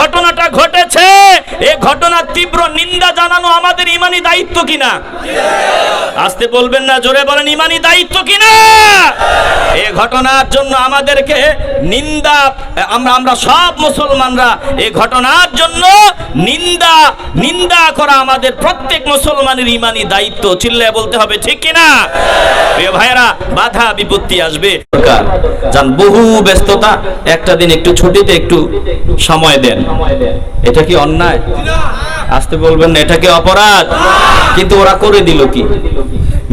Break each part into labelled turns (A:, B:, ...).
A: ঘটনাটা ঘটেছে, এ ঘটনার তীব্র নিন্দা জানানো আমাদের ইমানি দায়িত্ব কিনা? আসতে বলবেন না, জোরে বলেন, ইমানি দায়িত্ব কিনা? এ ঘটনার জন্য আমাদেরকে নিন্দা, আমরা আমরা সব মুসলমানরা এই ঘটনার জন্য নিন্দা নিন্দা করা আমাদের প্রত্যেক মুসলমানের ইমানি দায়িত্ব। চিল্লে বলতে হবে, ঠিক কিনা? প্রিয় ভাইরা বাধা বিপত্তি আসবে। যান, বহু ব্যস্ততা, একটা দিন একটু ছুটিতে একটু সময় দেন। এটা কি অন্যায়? আসতে বলবেন না এটা কি অপরাধ? কিন্তু ওরা করে দিল কি?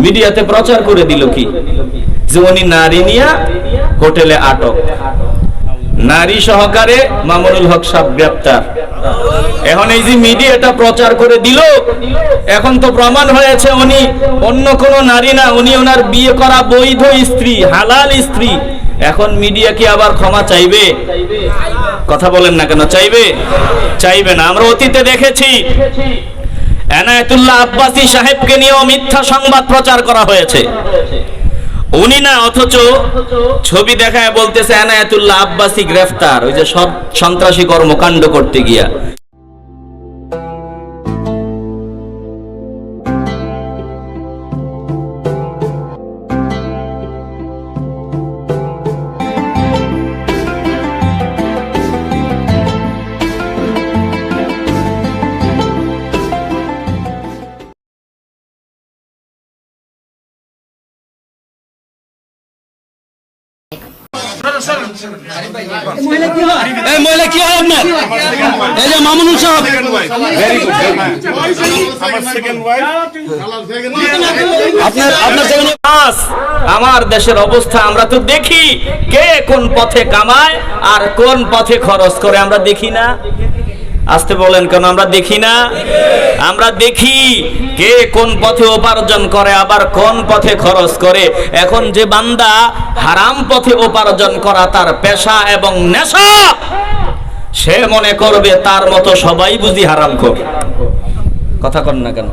A: মিডিয়াতে প্রচার করে দিল কি? যে উনি নারী নিয়া হোটেলে আটক। নারী সহকারে মামুনুল হক সাহেব গ্রেপ্তার। এখন এই যে মিডিয়াটা প্রচার করে দিল, এখন তো প্রমাণ হয়েছে উনি অন্য কোন নারী না, উনি ওনার বিয়ে করা বৈধ স্ত্রী, হালাল স্ত্রী। এখন মিডিয়া কি আবার ক্ষমা চাইবে? কথা বলেন না কেন, চাইবে? চাইবে না। আমরা অতীতে দেখেছি, এনায়েতুল্লাহ আব্বাসী সাহেবকে নিয়েও মিথ্যা সংবাদ প্রচার করা হয়েছে। উনি না, অথচ ছবি দেখায় বলতেছে, এনায়েতুল্লাহ আব্বাসী গ্রেফতার। ওই যে সব সন্ত্রাসী কর্মকাণ্ড করতে গিয়া।
B: আমার
A: দেশের অবস্থা আমরা তো দেখি কে কোন পথে কামায় আর কোন পথে খরচ করে আমরা দেখি না। আসতে বলেন কেন আমরা দেখি না। আমরা দেখি কে কোন পথে উপার্জন করে, আবার কোন পথে খরচ করে। এখন যে বান্দা হারাম পথে উপার্জন করা তার পেশা এবং নেশা, সে মনে করবে তার মতো সবাই বুঝি হারাম কর কথা কন না কেন?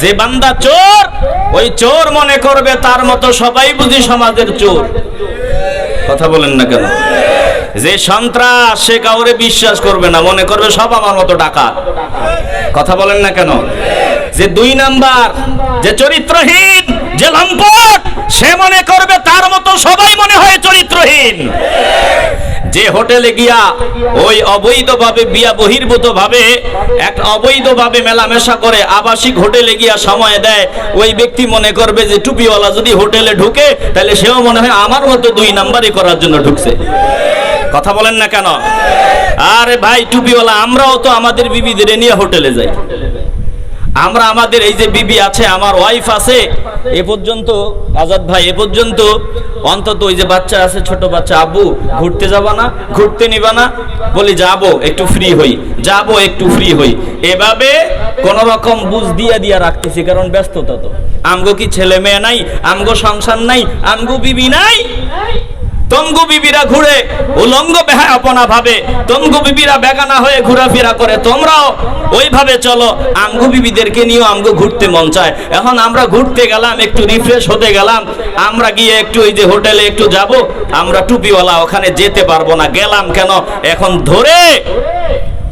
A: যে বান্দা চোর, ওই চোর মনে করবে তার মতো সবাই বুঝি সমাজের চোর। কথা বলেন না কেন? যে সন্ত্রাস, সে কাউরে বিশ্বাস করবে না। মনে করবে সব আমার মতো ডাকাত। কথা বলেন না কেন? যে দুই নাম্বার, যে চরিত্রহীন, যে লম্পট, সে মনে করবে তার মতো সবাই মনে হয় চরিত্রহীন। যে হোটেলে গিয়া ওই অবৈধভাবে, বিয়া বহির্ভূত ভাবে এক অবৈধভাবে মেলামেশা করে আবাসিক হোটেলে গিয়া সময় দেয়, ওই ব্যক্তি মনে করবে যে টুপিওয়ালা যদি হোটেলে ঢুকে, তাহলে সেও মনে হয় আমার মতো দুই নাম্বারই করার জন্য ঢুকছে। কথা বলেন না কেন? আরে ভাই, টুপিওয়ালা, আমরাও তো আমাদের বিবি বিবিদের নিয়ে হোটেলে যাই। আমরা আমাদের এই যে বিবি আছে, আমার ওয়াইফ আছে, এ পর্যন্ত, আজাদ ভাই, এ পর্যন্ত অন্তত ওই যে বাচ্চা আছে, ছোট বাচ্চা, আব্বু, ঘুরতে যাবা না, ঘুরতে নিবা না? বলি, যাব, একটু ফ্রি হই, যাব, একটু ফ্রি হই। এভাবে কোন রকম বুঝ দিয়া দিয়া রাখতেছি, কারণ ব্যস্ততা তো। আমগো কি ছেলে মেয়ে নাই, আমগো সংসার নাই, আমগো বিবি নাই? তঙ্গু বিবিরা ঘুরে উলঙ্গ বেহায় আপনা ভাবে, তঙ্গু বিবিরা বেগানা হয়ে ঘোরাফেরা করে, তোমরাও ওইভাবে চলো আমগু বিবিদেরকে নিয়েও আমগো ঘুরতে মন চায়। এখন আমরা ঘুরতে গেলাম, একটু রিফ্রেশ হতে গেলাম, আমরা গিয়ে একটু ওই যে হোটেলে একটু যাব, আমরা টুপিওয়ালা ওখানে যেতে পারব না, গেলাম কেন? এখন ধরে,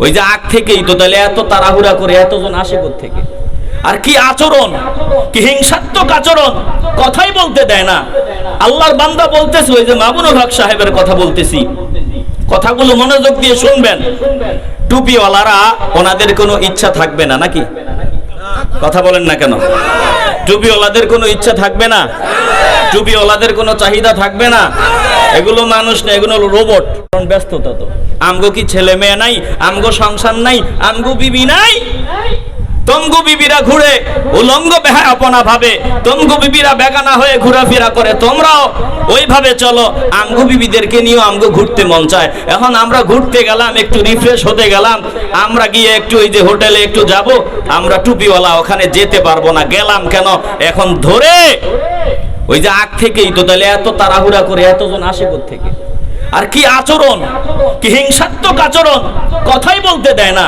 A: ওই যে আগ থেকেই তো, তাহলে এত তাড়াহুড়া করে এতজন আসে থেকে আর কি আচরণ, কি হিংসাত্মক আচরণ, কথাই বলতে দেয় না। আল্লাহর বান্দা বলতেছে, ওই যে মামুনুল হক সাহেবের কথা বলতেছি। কথাগুলো মনোযোগ দিয়ে শুনবেন। টুপিওয়ালারা ওনাদের কোনো ইচ্ছা থাকবে না, নাকি? কথা বলেন না কেন? টুপিওয়ালাদের কোনো ইচ্ছা থাকবে না? টুপিওয়ালাদের কোনো চাহিদা থাকবে না? এগুলো মানুষ না, এগুলো রোবট। ব্যস্ততা তো। আমগো কি ছেলে মেয়ে নাই? আমগো সংসার নাই? আমগো বিবি নাই? তঙ্গু বিবিরা ঘুরে উলঙ্গ বেহায় আপনা ভাবে, তঙ্গু বিবিরা বেগানা হয়ে ঘোরাফেরা করে, তোমরাও ওইভাবে চলো, আমগু বিবিদেরকে নিয়েও আমগো ঘুরতে মন চায়। এখন আমরা ঘুরতে গেলাম, একটু রিফ্রেশ হতে গেলাম, আমরা গিয়ে একটু ওই যে হোটেলে একটু যাব, আমরা টুপিওয়ালা ওখানে যেতে পারব না, গেলাম কেন? এখন ধরে, ওই যে আগ থেকেই তো, তাহলে এত তাড়াহুড়া করে এতজন আসে থেকে আর কি আচরণ, কি হিংসাত্মক আচরণ, কথাই বলতে দেয় না।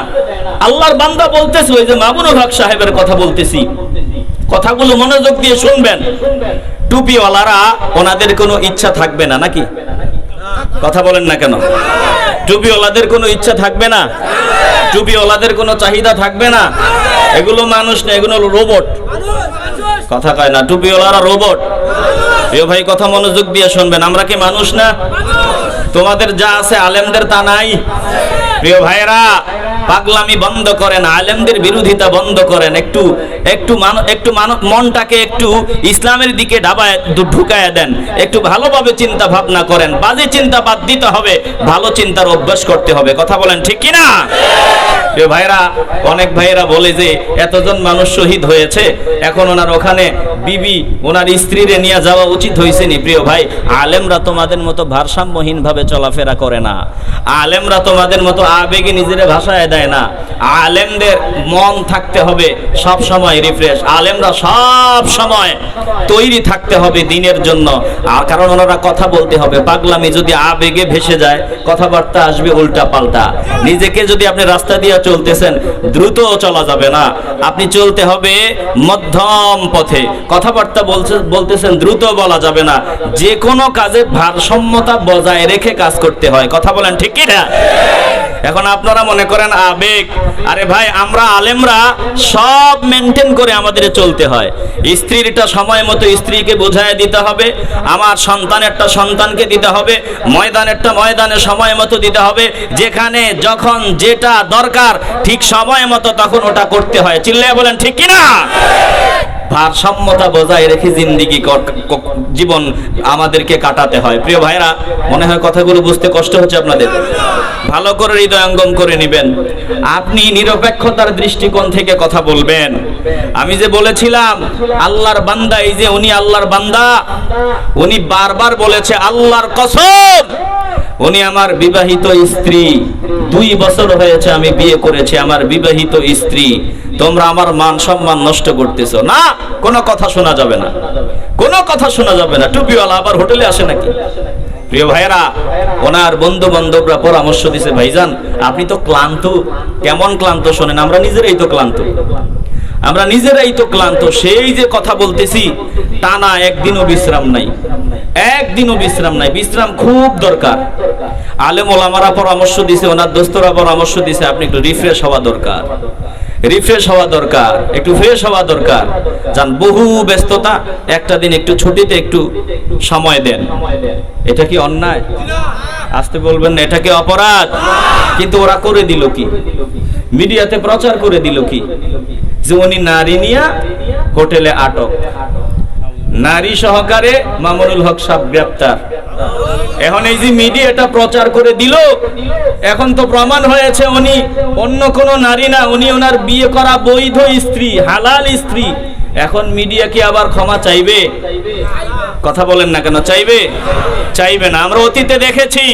A: আল্লাহর বান্দা বলতেছে, ওই যে মামুনুল হক সাহেবের কথা বলতেছি। কথাগুলো মনোযোগ দিয়ে শুনবেন। টুপিওয়ালারা ওনাদের কোনো ইচ্ছা থাকবে না, নাকি? কথা বলেন না কেন? টুপিওয়ালাদের কোনো ইচ্ছা থাকবে না? টুপিওয়ালাদের কোনো চাহিদা থাকবে না? এগুলো মানুষ না, এগুলো রোবট। কথা কয় না, টুপিওয়ালারা রোবট। প্রিয় ভাই, কথা মনোযোগ দিয়ে শুনবেন। আমরা কি মানুষ না? তোমাদের যা আছে আলেমদের তা নাই। প্রিয় ভাইরা পাগলামি বন্ধ করেন, আলেমদের বিরোধিতা বন্ধ করেন, একটু একটু একটু মান- মনটাকে একটু ইসলামের দিকে ডাবায় ঢুকায় দেন। একটু ভালোভাবে চিন্তা ভাবনা করেন। বাজে চিন্তা বাদ দিতে হবে, ভালো চিন্তার অভ্যাস করতে হবে। কথা বলেন ঠিক কি প্রিয় ভাইরা অনেক ভাইয়েরা বলে যে এতজন মানুষ শহীদ হয়েছে, এখন ওনার ওখানে বিবি, ওনার স্ত্রীরে নিয়ে যাওয়া উচিত হয়েছে নি প্রিয় ভাই। আলেমরা তোমাদের মতো ভারসাম্যহীন ভাবে চলাফেরা করে না। আলেমরা তোমাদের মতো আবেগে নিজের ভাষায় দেয় না। আলেমদের মন থাকতে হবে সব সময় রিফ্রেশ আলেমরা সব সময় তৈরি থাকতে হবে দিনের জন্য। আর কারণ ওনারা কথা বলতে হবে। পাগলামি যদি আবেগে ভেসে যায়, কথাবার্তা আসবে উল্টা পাল্টা নিজেকে যদি আপনি রাস্তা দিয়ে চলতেছেন, দ্রুত চলা যাবে না। আপনি চলতে হবে মধ্যম পথে। কথাবার্তা বলছে, বলতেছেন, দ্রুত বলা যাবে না। যে কোনো কাজে ভারসাম্যতা বজায় রেখে কাজ করতে হয়। কথা বলেন ঠিক কি না এখন আপনারা মনে করেন, আবেগ। আরে ভাই, আমরা আলেমরা সব মেনটেন করে আমাদের চলতে হয়। স্ত্রীরটা সময় মতো স্ত্রীকে বোঝায় দিতে হবে, আমার সন্তানেরটা সন্তানকে দিতে হবে ময়দানেরটা ময়দানে সময় মতো দিতে হবে, যেখানে যখন যেটা দরকার ঠিক সময় মতো তখন ওটা করতে হয়। চিল্লায় বলেন, ঠিক কি না ভারসাম্যতা বজায় রেখে জিন্দিগি জীবন আমাদেরকে কাটাতে হয়। প্রিয় ভাইরা মনে হয় কথাগুলো বুঝতে কষ্ট হচ্ছে আপনাদের। ভালো করে হৃদয়ঙ্গম করে নেবেন। আপনি নিরপেক্ষতার দৃষ্টিকোণ থেকে কথা বলবেন। আমি যে বলেছিলাম, আল্লাহর বান্দা, এই যে উনি আল্লাহর বান্দা, উনি বারবার বলেছে, আল্লাহর কসম! উনি আমার বিবাহিত স্ত্রী। দুই বছর হয়েছে আমি বিয়ে করেছি আমার বিবাহিত স্ত্রী, তোমরা আমার মান সম্মান নষ্ট করতেছো। না, কোনো কথা শোনা যাবে না। কোনো কথা শোনা যাবে না। টুপিওয়ালা আবার হোটেলে আসে নাকি? প্রিয় ভাইয়েরা, ওনার বন্ধু বান্ধবরা পরামর্শ দিছে, ভাইজান, আপনি তো ক্লান্ত। কেমন ক্লান্ত শোনেন? আমরা নিজেরাই তো ক্লান্ত। আমরা নিজেরাই তো ক্লান্ত। সেই যে কথা বলতেছি টানা একদিনও বিশ্রাম নাই। একদিনও বিশ্রাম নাই। বিশ্রাম খুব দরকার। আলেম ওলামারা পরামর্শ দিছে, ওনার দোস্তরা পরামর্শ দিছে, আপনি একটু রিফ্রেশ হওয়া দরকার। রিফ্রেশ হওয়া দরকার, একটু ফ্রেশ হওয়া দরকার। যান, বহু ব্যস্ততা, একটা দিন একটু ছুটিতে একটু সময় দেন। এটা কি অন্যায়? আসতে বলবেন না, এটা কি অপরাধ? কিন্তু ওরা করে দিল কি? মিডিয়াতে প্রচার করে দিল কি? যে উনি নারী নিয়া হোটেলে আটক। নারী সহকারে মামুনুল হক সাহেব গ্রেপ্তার। এখন এই যে মিডিয়াটা প্রচার করে দিল, এখন তো প্রমাণ হয়েছে উনি অন্য কোন নারী না, উনি ওনার বিয়ে করা বৈধ স্ত্রী, হালাল স্ত্রী। এখন মিডিয়া কি আবার ক্ষমা চাইবে? কথা বলেন না কেন, চাইবে? চাইবে না। আমরা অতীতে দেখেছি,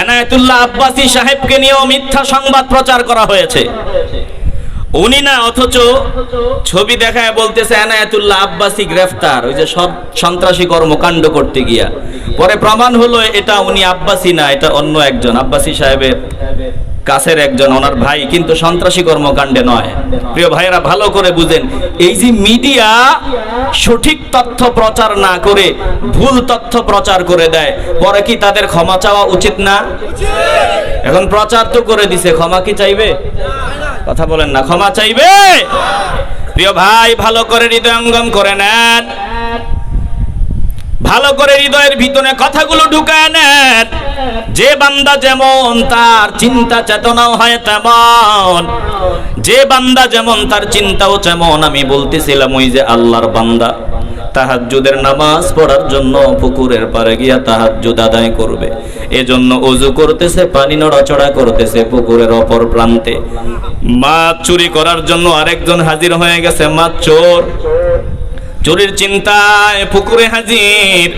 A: এনায়েতুল্লাহ আব্বাসী সাহেবকে নিয়েও মিথ্যা সংবাদ প্রচার করা হয়েছে। উনি না অথচ ছবি দেখায় বলতেছে এনায়েতুল্লাহ আব্বাসী গ্রেফতার। ওই যে সব সন্ত্রাসী কর্মকাণ্ড করতে গিয়া। পরে প্রমাণ হলো এটা উনি আব্বাসী না এটা অন্য একজন। আব্বাসী সাহেবের কাছের একজন ওনার ভাই কিন্তু সন্ত্রাসী কর্মকাণ্ডে নয়। প্রিয় ভাইয়েরা ভালো করে বুঝেন এই যে মিডিয়া সঠিক তথ্য প্রচার না করে ভুল তথ্য প্রচার করে দেয় পরে কি তাদের ক্ষমা চাওয়া উচিত না? এখন প্রচার তো করে দিছে ক্ষমা কি চাইবে? কথা বলেন না, ক্ষমা চাইবে। প্রিয় ভাই, ভালো করে হৃদয়ঙ্গম করে নেন। ভালো করে হৃদয়ের ভিতরে কথাগুলো ঢুকায় নেন। যে বান্দা যেমন তার চিন্তা চেতনাও হয় তেমন। যে বান্দা যেমন তার চিন্তাও যেমন আমি বলতেছিলাম, ওই যে আল্লাহর বান্দা। তাহাজ্জুদের নামাজ পড়ার জন্য পুকুরের পারে গিয়া তাহাজ্জুদ আদায় করবে। এজন্য অজু করতেছে, পানি নড়াচড়া করতেছে পুকুরের অপর প্রান্তে। মাছ চুরি করার জন্য আরেকজন হাজির হয়ে গেছে, মাছ চোর। চোরের চিন্তায় পুকুরে হাজির।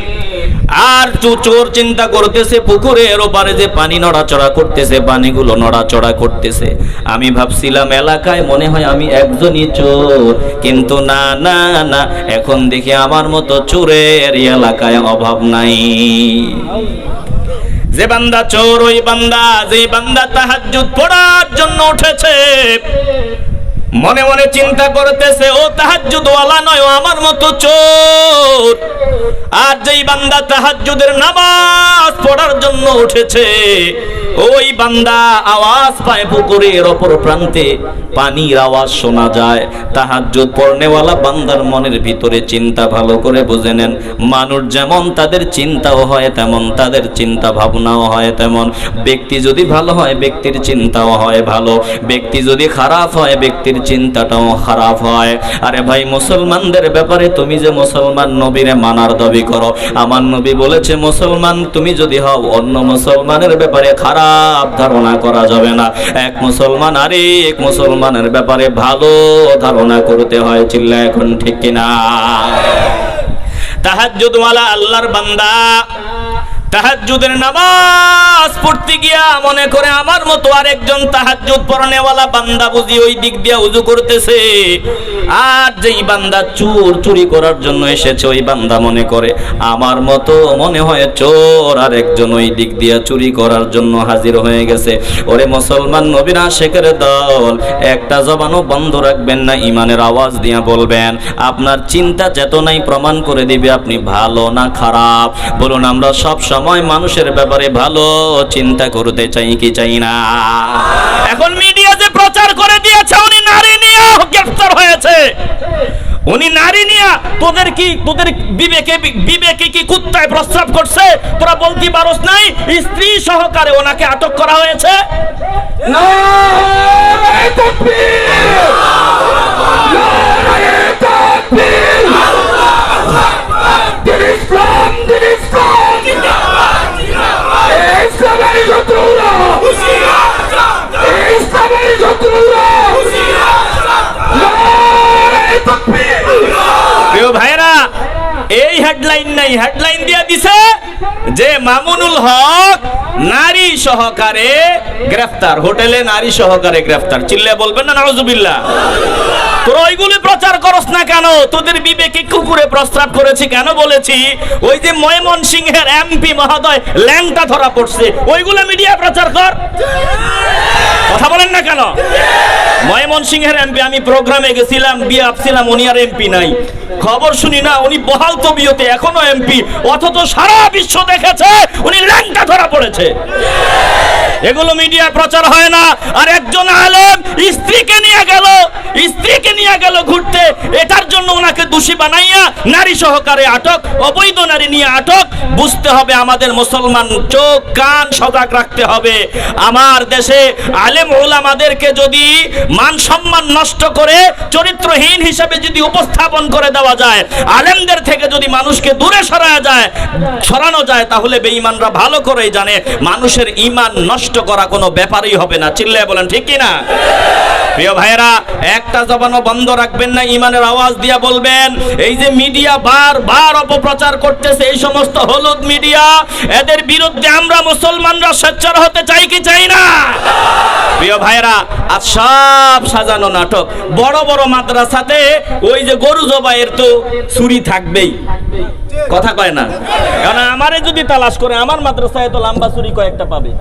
A: আর চোর চিন্তা করতেছে পুকুরের ওপারে যে পানি নড়াচড়া করতেছে, পানিগুলো নড়াচড়া করতেছে। আমি ভাবছিলাম, এলাকায় মনে হয় আমি একজনই চোর। কিন্তু না না না, এখন দেখি আমার মতো চোরের এলাকায় অভাব নাই। যে বান্দা চোর, ওই বান্দা যে বান্দা তাহাজ্জুদ পড়ার জন্য উঠেছে মনে মনে চিন্তা করতেছে ও তাহাজ্জুদওয়ালা নয় আমার মতো চোর। আর যেই বান্দা তাহাজ্জুদের নামাজ পড়ার জন্য উঠেছে, ওই বান্দা আওয়াজ পায় পুকুরের অপর প্রান্তে, পানির আওয়াজ শোনা যায়। তাহাজ্জুদ পড়নেওয়ালা বান্দার মনের ভিতরে চিন্তা ভালো করে বুঝে নেন। মানুষ যেমন তাদের চিন্তাও হয় তেমন, তাদের চিন্তা ভাবনাও হয় তেমন। ব্যক্তি যদি ভালো হয়, ব্যক্তির চিন্তাও হয় ভালো। ব্যক্তি যদি খারাপ হয়, ব্যক্তির চিন্তাটাও খারাপ হয়। আরে ভাই, মুসলমানদের ব্যাপারে তুমি যে মুসলমান নবীরে মানার দাবি করো। আমার নবী বলেছে, মুসলমান, তুমি যদি হও, অন্য মুসলমানের ব্যাপারে খারাপ ধারণা করা যাবে না। এক মুসলমান আরে, এক মুসলমানের ব্যাপারে ভালো ধারণা করতে হয়, চিল্লা এখন ঠিক কিনা? তাহাজ্জুদওয়ালা আল্লাহর বান্দা তাহাজ্জুদের নামাজ পড়তে গিয়া মনে করে আমার মতো আরেকজন তাহাজ্জুদ পড়ানেওয়ালা বান্দা বুঝি ওই দিক দিয়ে উজু করতেছে। আর যেই বান্দা চোর চুরি করার জন্য এসেছে, ওই বান্দা মনে করে আমার মতো মনে হয় চোর আর একজন ওই দিক দিয়ে চুরি করার জন্য হাজির হয়ে গেছে। ওরে মুসলমান নবীরা শেখের দল, একটা জবানও বন্ধ রাখবেন না ইমানের আওয়াজ দিয়া বলবেন, আপনার চিন্তা চেতনাই প্রমাণ করে দিবে আপনি ভালো না খারাপ। বলুন, আমরা সব সময় মানুষের ব্যাপারে ভালো চিন্তা করতে চাই কি চাই না। এখন মিডিয়া যে প্রচার করে দিয়েছে, উনি নারী নিয়ে গ্রেফতার হয়েছে। উনি নারী নিয়া তোদের কি তোদের বিবেকে বিবেকে কি কুত্তায় প্রস্রাব করছে? তোরা বলতে পারস নাই, স্ত্রী সহকারে ওনাকে আটক করা হয়েছে। প্রিয় হেডলাইন নাই। হেডলাইন দিয়ে দিছে যে মামুনুল হক নারী সহকারে গ্রেফতার, হোটেলে নারী সহকারে গ্রেফতার। চিল্লে বলবেন না নারজুবিল্লাহ তোরা ওইগুলি প্রচার করস না কেন? তোদের বিবেকে কুকুরে প্রস্তাব করেছি কেন বলেছি? ওই যে ময়মন সিংহের এমপি মহোদয় ল্যাংটা ধরা পড়ছে। ওইগুলো মিডিয়া প্রচার কর। কথা বলেন না কেন? ময়মন সিংহের এমপি আমি প্রোগ্রামে গেছিলাম, বিয়ে আপছিলাম উনি আর এমপি নাই। খবর শুনি না, উনি বহাল তবিয়তে এখনও এমপি অথচ সারা বিশ্ব দেখেছে, উনি ল্যাংটা ধরা পড়েছে। এগুলো মিডিয়া প্রচার হয় না। আর একজন আলেম স্ত্রীকে নিয়ে গেল, স্ত্রীকে নিয়ে গেল ঘুরতে। এটার জন্য ওনাকে দোষী বানাইয়া নারী সহকারে আটক, অবৈধ নারী নিয়ে আটক। বুঝতে হবে আমাদের মুসলমান চোখ, কান সজাগ রাখতে হবে। আমার দেশে আলেম ওলামাদেরকে যদি মান সম্মান নষ্ট করে, চরিত্রহীন হিসাবে যদি উপস্থাপন করে দেওয়া যায়, আলেমদের থেকে যদি মানুষকে দূরে সরানো যায় সরানো যায়, তাহলে বেঈমানরা ভালো করেই জানে, মানুষের ইমান নষ্ট করা কোনো ব্যাপারই হবে না। চিল্লায় বলেন, ঠিক কি না প্রিয় ভাইয়েরা, একটা জবানও বন্ধ রাখবেন না, ইমানের আওয়াজ দিয়া বলবেন, এই যে মিডিয়া বারবার অপপ্রচার করতেছে, এই সমস্ত হলুদ মিডিয়া, এদের বিরুদ্ধে আমরা মুসলমানরা সোচ্চার হতে চাই কি চাই না? প্রিয় ভাইয়েরা আজ সব সাজানো নাটক, বড় বড় মাদ্রাসাতে ওই যে গরু জবাইয়ের তো চুরি থাকবেই। কথা কয় না? কারণ আমারে যদি তালাশ করে, আমার মাদ্রাসায় তো লম্বা চুরি কয়েকটা পাবে।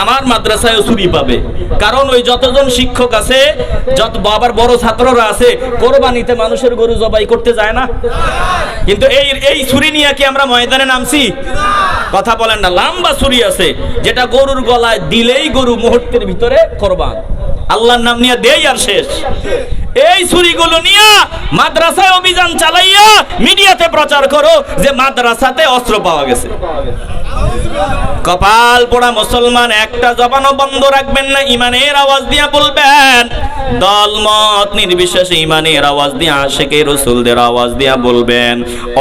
A: আমার মাদ্রাসায় ছুরি পাবে। কারণ ওই যতজন শিক্ষক আছে, যত বাবার বড় ছাত্ররা আছে, কোরবানিতে মানুষের গরু জবাই করতে যায় না। কিন্তু এই এই ছুরি নিয়ে কি আমরা ময়দানে নামছি? কথা বলেন না, লম্বা ছুরি আছে, যেটা গরুর গলায় দিলেই গরু মুহূর্তের ভিতরে কোরবান। আল্লাহর নাম নিয়ে দেই আর শেষ। এই ছুরিগুলো নিয়ে মাদ্রাসায় অভিযান চালাইয়া মিডিয়াতে প্রচার করো যে মাদ্রাসাতে অস্ত্র পাওয়া গেছে। কপাল পোড়া মুসলমান, একটা জবানও বন্ধ রাখবেন না, ইমানের আওয়াজ দিয়া বলবেন। দলমত নির্বিশেষে ইমানের আওয়াজ দিয়া, আশেকে রসুলদের আওয়াজ দিয়া বলবেন।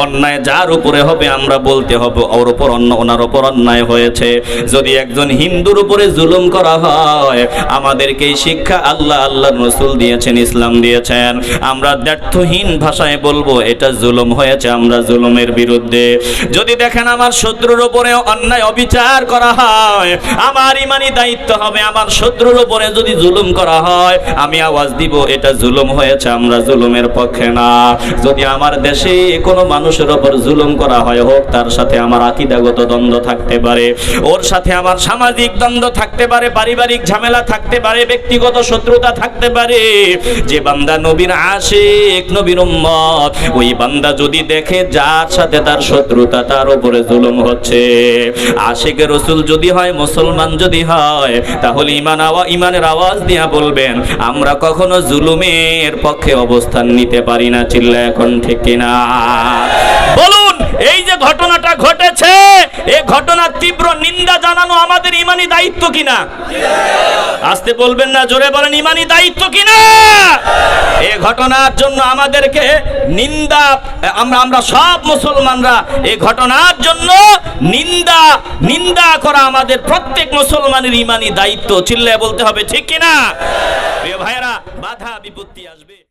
A: অন্যায় যার উপরে হবে, আমরা বলতে হবে, ওর উপর অন্য, ওনার উপর অন্যায় হয়েছে। যদি একজন হিন্দুর উপরে জুলুম করা হয়, আমাদেরকে শিক্ষা আল্লাহ আল্লাহ রসুল দিয়েছেন ইসলাম দিয়েছেন। আমরা ব্যর্থহীন ভাষায় বলব, এটা জুলুম হয়েছে আমরা জুলুমের বিরুদ্ধে। যদি দেখেন আমার শত্রুর উপরে অন্যায় অবিচার করা হয়, আমার ইমানি দায়িত্ব হবে, আমার শত্রুর উপরে যদি জুলুম করা হয়, আমি আওয়াজ দিব, এটা জুলুম হয়েছে আমরা জুলুমের পক্ষে না। যদি আমার দেশে কোনো মানুষের উপর জুলুম করা হয়, হোক তার সাথে আমার আকিদাগত দ্বন্দ্ব থাকতে পারে, ওর সাথে আমার সামাজিক দ্বন্দ্ব থাকতে পারে, পারিবারিক ঝামেলা থাকতে পারে, ব্যক্তিগত শত্রুতা থাকতে পারে, যে বান্দা নবীর আশিক, নবীর উম্মত। ওই বান্দা যদি দেখে যার সাথে তার শত্রুতা, তার উপরে জুলুম হচ্ছে। আশিক রসুল যদি হয়, মুসলমান যদি হয়, তাহলে ইমান আওয়া ইমানের আওয়াজ দিয়া বলবেন, আমরা কখনো জুলুমের পক্ষে অবস্থান নিতে পারি না, চিল্লা এখন ঠিক কিনা? এই যে ঘটনাটা ঘটেছে এই ঘটনার তীব্র নিন্দা জানানো আমাদের ইমানি দায়িত্ব কিনা? আসতে বলবেন না, জোরে বলেন, ইমানি দায়িত্ব কিনা? এই ঘটনার জন্য আমাদেরকে নিন্দা, আমরা আমরা সব মুসলমানরা এই ঘটনার জন্য নিন্দা নিন্দা করা আমাদের প্রত্যেক মুসলমানের ইমানি দায়িত্ব। চিল্লায় বলতে হবে, ঠিক কিনা? প্রিয় ভাইয়েরা, বাধা বিপত্তি আসবে।